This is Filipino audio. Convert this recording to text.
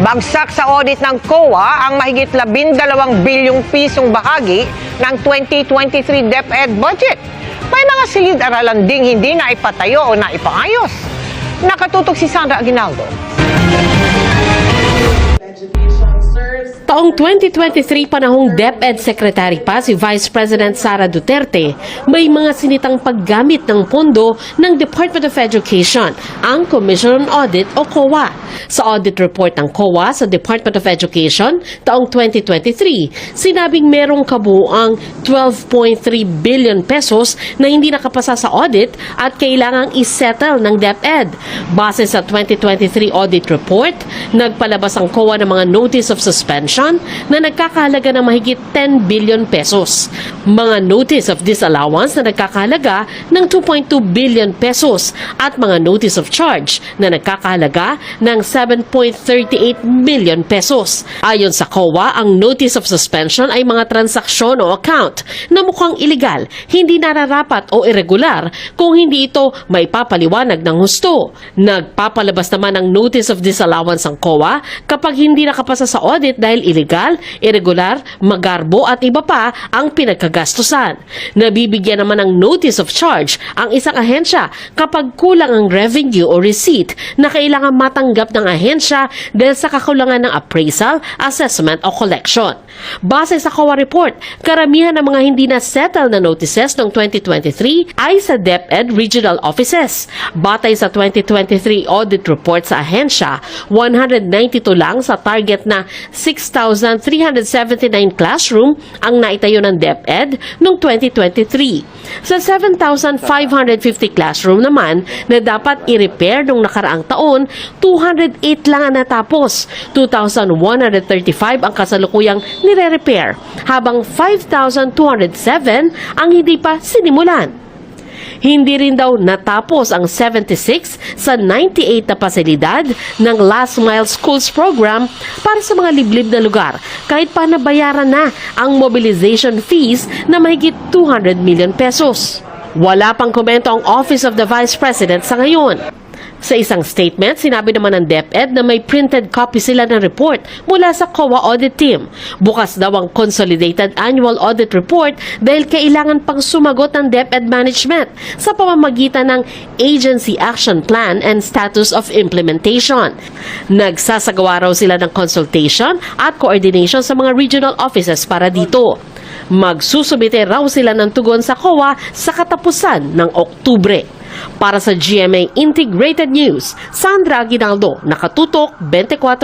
Bagsak sa audit ng COA ang mahigit 12 bilyong pisong bahagi ng 2023 DepEd budget. May mga silid-aralan ding hindi na ipatayo o naipaayos. Nakatutok si Sandra Aguinaldo. Education Taong 2023 panahong DepEd Secretary pa si Vice President Sara Duterte, may mga sinitang paggamit ng pondo ng Department of Education, ang Commission on Audit o COA. Sa audit report ng COA sa Department of Education taong 2023, sinabing merong kabuuang 12.3 billion pesos na hindi nakapasa sa audit at kailangang isettle ng DepEd. Base sa 2023 audit report, nagpalabas ang COA ng mga notice of suspension na nagkakahalaga ng mahigit 10 billion pesos. Mga notice of disallowance na nagkakahalaga ng 2.2 billion pesos at mga notice of charge na nagkakahalaga ng 7.38 million pesos. Ayon sa COA, ang notice of suspension ay mga transaksyon o account na mukhang illegal, hindi nararapat o irregular kung hindi ito may papaliwanag ng husto. Nagpapalabas naman ng notice of disallowance ang COA kapag hindi nakapasa sa audit dahil illegal, irregular, magarbo at iba pa ang pinagkagastusan. Nabibigyan naman ng notice of charge ang isang ahensya kapag kulang ang revenue o receipt na kailangan matanggap ng ahensya dahil sa kakulangan ng appraisal, assessment o collection. Base sa COA report, karamihan ng mga hindi na settle na notices noong 2023 ay sa DepEd regional offices. Batay sa 2023 audit report sa ahensya, 192 lang sa target na 6,379 classroom ang naitayo ng DepEd noong 2023. Sa 7,550 classroom naman na dapat i-repair noong nakaraang taon, 208 lang ang natapos. 2,135 ang kasalukuyang nire-repair, habang 5,207 ang hindi pa sinimulan. Hindi rin daw natapos ang 76 sa 98 na pasilidad ng Last Mile Schools Program para sa mga liblib na lugar kahit pa nabayaran na ang mobilization fees na mahigit 200 million pesos. Wala pang komento ang Office of the Vice President sa ngayon. Sa isang statement, sinabi naman ng DepEd na may printed copy sila ng report mula sa COA Audit Team. Bukas daw ang Consolidated Annual Audit Report dahil kailangan pang sumagot ng DepEd Management sa pamamagitan ng Agency Action Plan and Status of Implementation. Nagsasagawa raw sila ng consultation at coordination sa mga regional offices para dito. Magsusumite raw sila ng tugon sa COA sa katapusan ng Oktubre. Para sa GMA Integrated News, Sandra Aguinaldo, Nakatutok 24